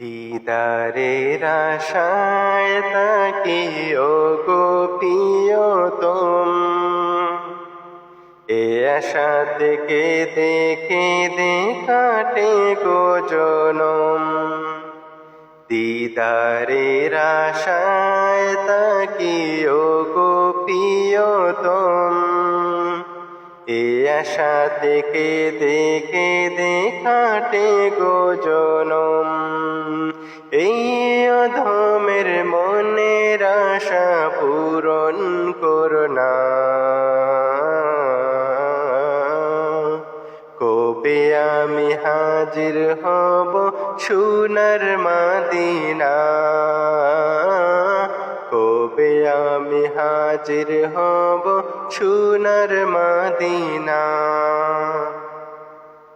দিদারের আশায় তাকি, ও গোপিয়তম এ আশা থেকে দেখে দেখাটে গো জনম। দিদারের আশায় তাকি আশা থেকে দেখে দেখাটে গো জনম। এই অধমের মনের আশা পূরণ করোনা কবে আমি হাজির হব সোনার মাদিনা? হাজির হব সোনার মাদিনা।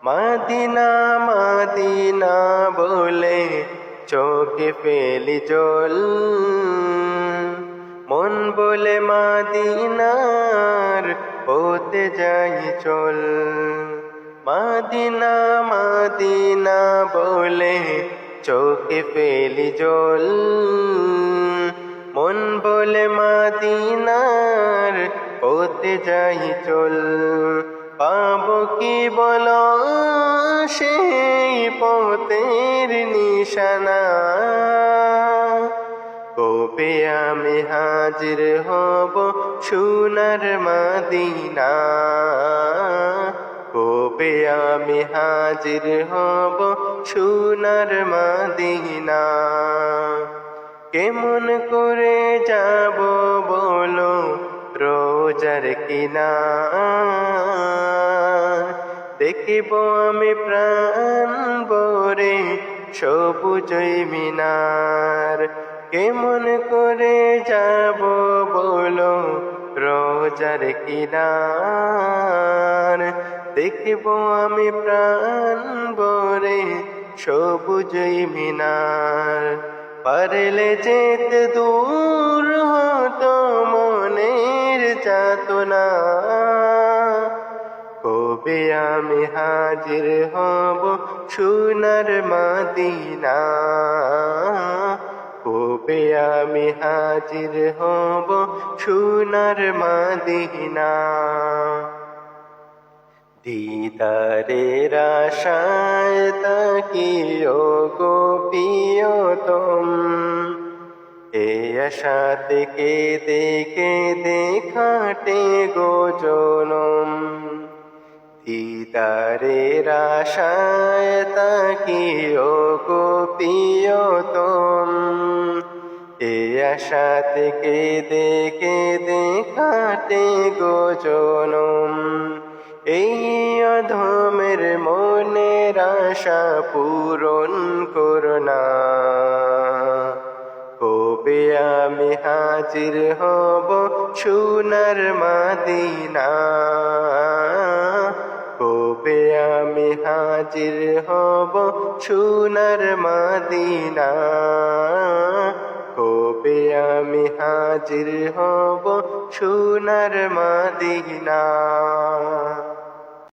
মাদিনা মাদিনা বলে চোখে ফেলি জল। মন বলে মাদিনার পথে যাই চল। মাদিনা মাদিনা বলে চোখে ফেলি জল। মন বলে মাদিনার পথে যাই চল। পাব কি বল সেই পথের নিশানা? কবে আমি হাজির হব সোনার মাদিনা? কবে আমি হাজির হব সোনার মাদিনা? কেমন করে যাব বলো রোজার কিনা দেখিব আমি প্রাণ বরে সবুজই মিনার। কেমন করে যাব বলো রোজার কিনার? দেখিব আমি প্রাণ বরে সবুজই মিনার। পারলে যেতে দূর হতো মনের যাতনা কবে আমি হাজির হব সোনার মাদিনা? কবে আমি হাজির হব সোনার মাদিনা? দিদারের আশায় তাকি ও গোপিয়তম এ আশা থেকে দেখে দেখাটে গো জনম। দিদারের আশায় তাকি ও গোপিয়তম এ আশা থেকে দেখে দেখাটে গো জনম। এই অধমের মনের আশা পূরণ করোনা কবে আমি হাজির হব সুনার মাদিনা? কবে আমি হাজির হব সুনার মাদিনা? কবে আমি হাজির হব সোনার মাদিনা?